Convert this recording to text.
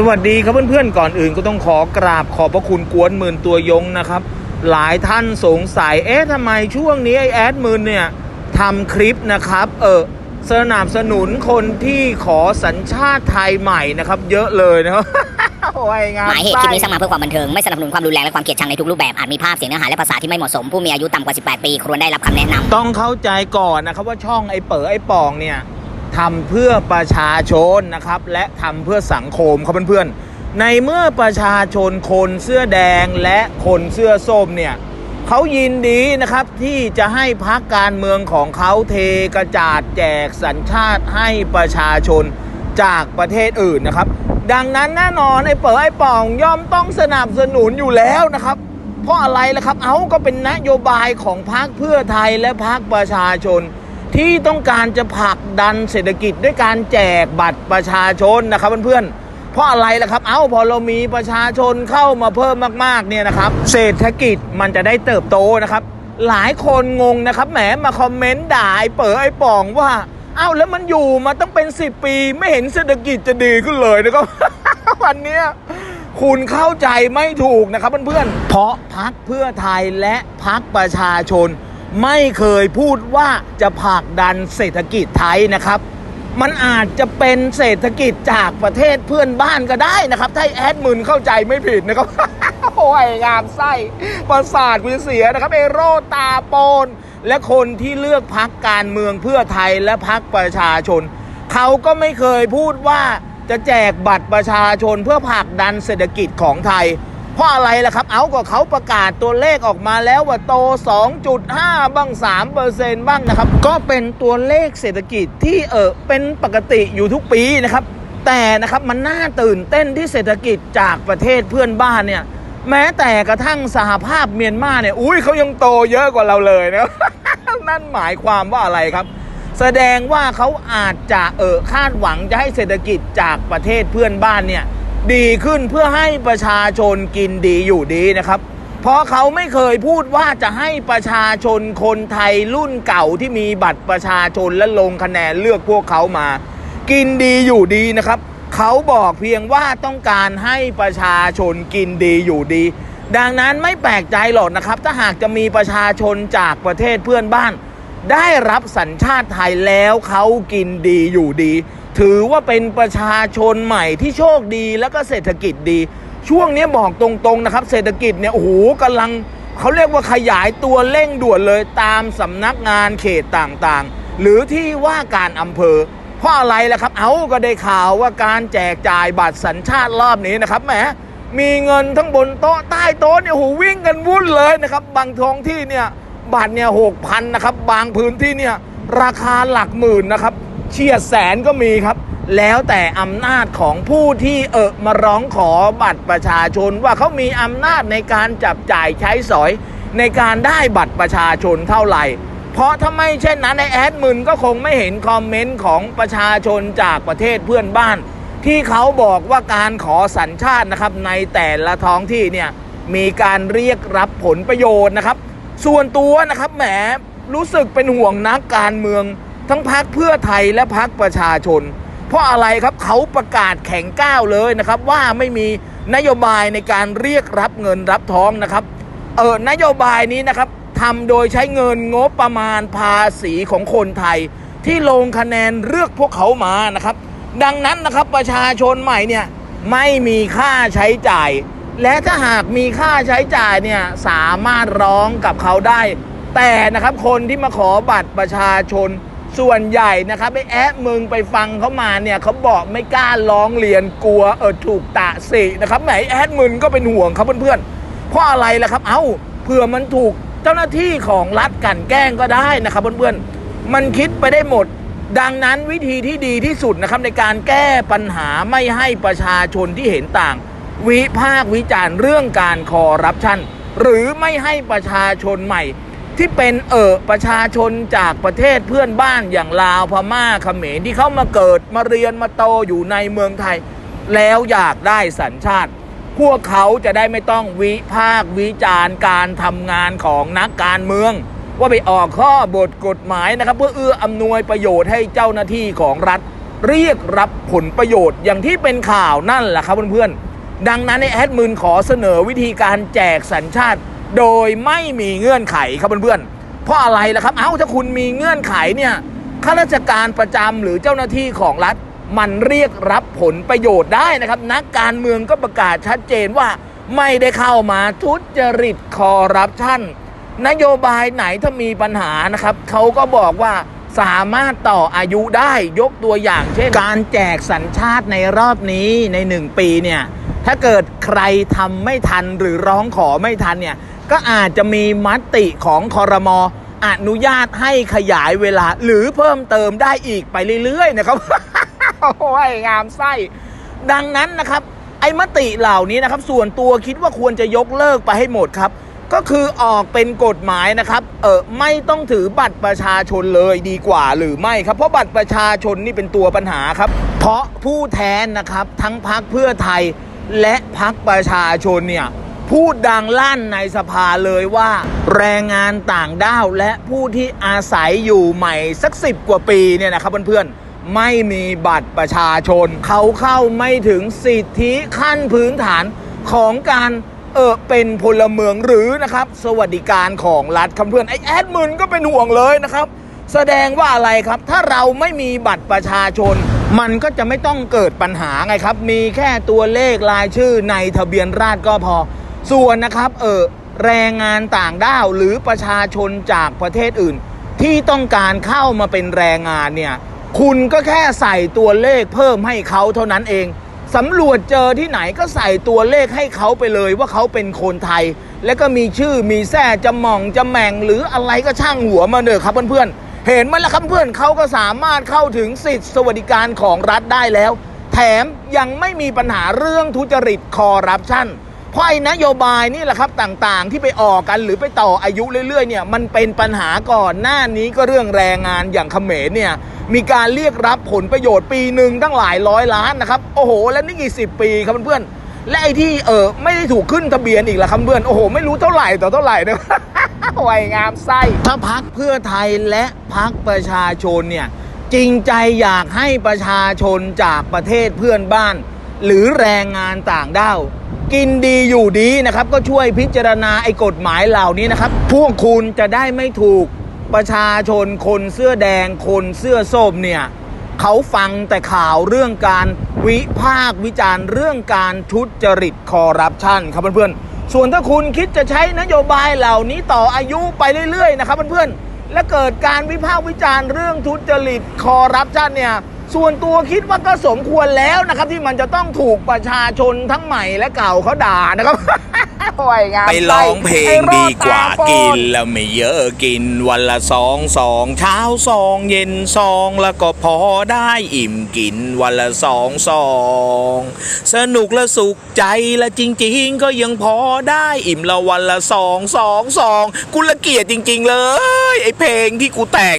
สวัสดีครับเพื่อนๆก่อนอื่นก็ต้องขอกราบขอบพระคุณกวนหมื่นตัวยงนะครับ หลายท่านสงสัยเอ๊ะทำไมช่วงนี้ไอแอดหมื่นเนี่ยทำคลิปนะครับ เออสนับสนุนคนที่ขอสัญชาติไทยใหม่นะครับ เยอะเลยนะครับโอ้ยงานหมายเหตุคลิปนี้สไส้ร้างมาเพื่อความบันเทิงไม่สนับสนุนความรุนแรงและความเกลียดชังในทุกรูปแบบอาจมีภาพเสียงเนื้อหาและภาษาที่ไม่เหมาะสมผู้มีอายุต่ำกว่า 18 ปีควรได้รับคำแนะนำต้องเข้าใจก่อนนะครับว่าช่องไอ้เป๋อไอ้ปองเนี่ย ทำเพื่อประชาชนนะครับ และทำเพื่อสังคมครับเพื่อนๆในเมื่อประชาชนคนเสื้อแดงและคนเสื้อส้มเนี่ยเขายินดีนะครับที่จะให้พักการเมืองของเขาเทกระจาดแจกสัญชาติให้ประชาชนจากประเทศอื่นนะครับ ดังนั้นแน่นอนไอ้เป๋อไอ้ป่องย่อมต้องสนับสนุนอยู่แล้วนะครับ เพราะอะไรล่ะครับ เอาก็เป็นนโยบายของพรรคเพื่อไทยและพรรคประชาชน ที่ต้องการจะผลักดันเศรษฐกิจด้วยการแจกบัตรประชาชนนะครับเพื่อนๆ เพราะอะไรล่ะครับ เอาพอเรามีประชาชนเข้ามาเพิ่มมากๆเนี่ยนะครับ เศรษฐกิจมันจะได้เติบโตนะครับ หลายคนงงนะครับแหมมาคอมเมนต์ด่าไอ้เป๋อไอ้ป่องว่า เอ้าแล้วมันอยู่มาตั้งเป็น 10 ปี ไม่เห็นเศรษฐกิจจะดีขึ้นเลยนะครับ วันนี้คุณเข้าใจไม่ถูกนะครับเพื่อนๆ เพราะพักเพื่อไทยและพักประชาชน ไม่เคยพูดว่าจะผลักดันเศรษฐกิจไทยนะครับ มันอาจจะเป็นเศรษฐกิจจากประเทศเพื่อนบ้านก็ได้นะครับ ถ้าแอดมินเข้าใจไม่ผิดนะครับ โอ้ยงามไส้ประสาทคุณเสียนะครับ เอโรตาโปน และคนที่เลือกพักการเมืองเพื่อไทยและพักประชาชน เขาก็ไม่เคยพูดว่าจะแจกบัตรประชาชนเพื่อผลักดันเศรษฐกิจของไทย เพราะอะไรล่ะครับ เอาก็เขาประกาศตัวเลขออกมาแล้วว่าโต 2.5 บ้าง 3%บ้างนะครับ ก็เป็นตัวเลขเศรษฐกิจที่เออเป็นปกติอยู่ทุกปีนะครับ แต่นะครับมันน่าตื่นเต้นที่เศรษฐกิจจากประเทศเพื่อนบ้านเนี่ย แม้แต่กระทั่งสหภาพเมียนมาเนี่ย อุ้ยเขายังโตเยอะกว่าเราเลยนะนั่นหมายความว่าอะไรครับ แสดงว่าเขาอาจจะเออคาดหวังจะให้เศรษฐกิจจากประเทศเพื่อนบ้านเนี่ย ดีขึ้นเพื่อให้ประชาชนกินดีอยู่ดีนะครับ เพราะเขาไม่เคยพูดว่าจะให้ประชาชนคนไทยรุ่นเก่าที่มีบัตรประชาชนและลงคะแนนเลือกพวกเขามา กินดีอยู่ดีนะครับ เขาบอกเพียงว่าต้องการให้ประชาชนกินดีอยู่ดี ดังนั้นไม่แปลกใจหรอกนะครับ ถ้าหากจะมีประชาชนจากประเทศเพื่อนบ้าน ได้รับสัญชาติไทยแล้วเขากินดีอยู่ดี ถือว่าเป็นประชาชนใหม่ที่โชคดีแล้วก็เศรษฐกิจดี ช่วงนี้บอกตรงๆนะครับ เศรษฐกิจเนี่ยโอ้โหกำลังเขาเรียกว่าขยายตัวเร่งด่วนเลยตามสำนักงานเขตต่างๆ หรือที่ว่าการอำเภอ เพราะอะไรล่ะครับ เอาก็ได้ข่าวว่าการแจกจ่ายบัตรสัญชาติรอบนี้นะครับแหมมีเงินทั้งบนโต๊ะใต้โต๊ะเนี่ยโหวิ่งกันวุ่นเลยนะครับ บางท้องที่เนี่ยบัตรเนี่ยหกพันนะครับ บางพื้นที่เนี่ยราคาหลักหมื่นนะครับ เฉียดแสนก็มีครับ แล้วแต่อำนาจของผู้ที่เออมาร้องขอบัตรประชาชน ว่าเขามีอำนาจในการจับจ่ายใช้สอย ในการได้บัตรประชาชนเท่าไหร่ เพราะถ้าไม่เช่นนั้นในแอดมินก็คงไม่เห็นคอมเมนต์ของประชาชนจากประเทศเพื่อนบ้าน ที่เขาบอกว่าการขอสัญชาตินะครับในแต่ละท้องที่เนี่ยมีการเรียกรับผลประโยชน์นะครับ ส่วนตัวนะครับแหมรู้สึกเป็นห่วงนักการเมือง ทั้งพักเพื่อไทยและพักประชาชน เพราะอะไรครับเขาประกาศแข็งก้าวเลยนะครับว่าไม่มีนโยบายในการเรียกรับเงินรับท้องนะครับเออนโยบายนี้นะครับทำโดยใช้เงินงบประมาณภาษีของคนไทย ที่ลงคะแนนเลือกพวกเขามานะครับ ดังนั้นนะครับประชาชนใหม่เนี่ยไม่มีค่าใช้จ่าย และถ้าหากมีค่าใช้จ่ายเนี่ยสามารถร้องกับเขาได้ แต่นะครับคนที่มาขอบัตรประชาชน ส่วนใหญ่นะครับไอ้แอดมึงไปฟังเขามาเนี่ยเขาบอกไม่กล้าร้องเรียนกลัวเออถูกตะสินะครับไหนแอดมึงก็เป็นห่วงครับเพื่อนๆเพราะอะไรล่ะครับ เอ้าเผื่อมันถูกเจ้าหน้าที่ของรัฐกันแกล้งก็ได้นะครับเพื่อนๆมันคิดไปได้หมด ดังนั้นวิธีที่ดีที่สุดนะครับในการแก้ปัญหาไม่ให้ประชาชนที่เห็นต่าง วิพากษ์วิจารณ์เรื่องการคอร์รัปชันหรือไม่ให้ประชาชนใหม่ ที่เป็นเออประชาชนจากประเทศเพื่อนบ้านอย่างลาวพม่าเขมรที่เขามาเกิดมาเรียนมาโตอยู่ในเมืองไทย แล้วอยากได้สัญชาติ พวกเขาจะได้ไม่ต้องวิพากวิจารณ์การทำงานของนักการเมือง ว่าไปออกข้อบทกฎหมายนะครับ เพื่อเอื้ออำนวยประโยชน์ให้เจ้าหน้าที่ของรัฐ เรียกรับผลประโยชน์อย่างที่เป็นข่าวนั่นแหละครับเพื่อนๆดังนั้นในแอดมินขอเสนอวิธีการแจกสัญชาติ โดยไม่มีเงื่อนไขครับเพื่อนๆ เพราะอะไรล่ะครับ เอ้าถ้าคุณมีเงื่อนไขเนี่ยข้าราชการประจำหรือเจ้าหน้าที่ของรัฐ มันเรียกรับผลประโยชน์ได้นะครับ นักการเมืองก็ประกาศชัดเจนว่าไม่ได้เข้ามาทุจริตคอร์รัปชันนโยบายไหนถ้ามีปัญหานะครับเขาก็บอกว่าสามารถต่ออายุได้ยกตัวอย่างเช่น การแจกสัญชาติในรอบนี้ในหนึ่งปีเนี่ยถ้าเกิดใครทำไม่ทันหรือร้องขอไม่ทันเนี่ย ก็อาจจะมีมติของคอรมออนุญาตให้ขยายเวลา หรือเพิ่มเติมได้อีกไปเรื่อยๆนะครับโอ้ยงามไส้ ดังนั้นนะครับ ไอ้มติเหล่านี้นะครับ ส่วนตัวคิดว่าควรจะยกเลิกไปให้หมดครับ ก็คือออกเป็นกฎหมายนะครับ เออไม่ต้องถือบัตรประชาชนเลยดีกว่าหรือไม่ครับ เพราะบัตรประชาชนนี่เป็นตัวปัญหาครับ เพราะผู้แทนนะครับ ทั้งพักเพื่อไทยและพักประชาชนเนี่ย พูดดังลั่นในสภาเลยว่า แรงงานต่างด้าวและผู้ที่อาศัยอยู่ใหม่สักสิบกว่าปีเนี่ยนะครับเพื่อนๆไม่มีบัตรประชาชน เขาเข้าไม่ถึงสิทธิขั้นพื้นฐานของการเออเป็นพลเมืองหรือนะครับ สวัสดิการของรัฐครับเพื่อนไอแอดมินก็เป็นห่วงเลยนะครับ แสดงว่าอะไรครับ ถ้าเราไม่มีบัตรประชาชน มันก็จะไม่ต้องเกิดปัญหาไงครับ มีแค่ตัวเลขรายชื่อในทะเบียนราษฎรก็พอ ส่วนนะครับเออแรงงานต่างด้าวหรือประชาชนจากประเทศอื่น ที่ต้องการเข้ามาเป็นแรงงานเนี่ยคุณก็แค่ใส่ตัวเลขเพิ่มให้เขาเท่านั้นเองสำรวจเจอที่ไหนก็ใส่ตัวเลขให้เขาไปเลยว่าเขาเป็นคนไทย แล้วก็มีชื่อมีแท้จะหม่องจะแหม่งหรืออะไรก็ช่างหัวมาเนอะครับเพื่อนๆเห็นไหมล่ะครับเพื่อนเขาก็สามารถเข้าถึงสิทธิสวัสดิการของรัฐได้แล้ว แถมยังไม่มีปัญหาเรื่องทุจริตคอร์รัปชัน เพราะไอ้นโยบายนี่แหละครับต่างๆ ที่ไปออกกันหรือไปต่ออายุเรื่อยๆเนี่ยมันเป็นปัญหาก่อนหน้านี้ก็เรื่องแรงงานอย่างเขมรเนี่ยมีการเรียกรับผลประโยชน์ปีหนึ่งตั้งหลายร้อยล้านนะครับโอ้โห แล้วนี่กี่สิบปีครับเพื่อนๆและไอ้ที่เออไม่ได้ถูกขึ้นทะเบียนอีกละครับเพื่อนโอ้โห ไม่รู้เท่าไหร่ต่อเท่าไหร่นะไวยงามไส้ถ้าพักเพื่อไทยและพักประชาชนเนี่ยจริงใจอยากให้ประชาชนจากประเทศเพื่อนบ้าน หรือแรงงานต่างด้าว กินดีอยู่ดีนะครับ ก็ช่วยพิจารณาไอ้กฎหมายเหล่านี้นะครับ พวกคุณจะได้ไม่ถูกประชาชนคนเสื้อแดงคนเสื้อส้มเนี่ยเขาฟังแต่ข่าวเรื่องการวิพากษ์วิจารณ์เรื่องการทุจริตคอร์รัปชันครับเพื่อนๆ ส่วนถ้าคุณคิดจะใช้นโยบายเหล่านี้ต่ออายุไปเรื่อยๆนะครับเพื่อนๆ และเกิดการวิพากษ์วิจารณ์เรื่องทุจริตคอร์รัปชันเนี่ย ส่วนตัวคิดว่าก็สมควรแล้วนะครับ ที่มันจะต้องถูกประชาชนทั้งใหม่และเก่าเขาด่านะครับไปร้องเพลงดีกว่ากินแล้วไม่เยอะกินวันละสองสองเช้าสองเย็นสองแล้วก็พอได้อิ่มกินวันละสองสองสนุกและสุขใจและจริง ๆ ก็ยังพอได้อิ่มละวันละสองสองสองกูละเกียดจริง ๆ เลย ไอเพลงที่กูแต่ง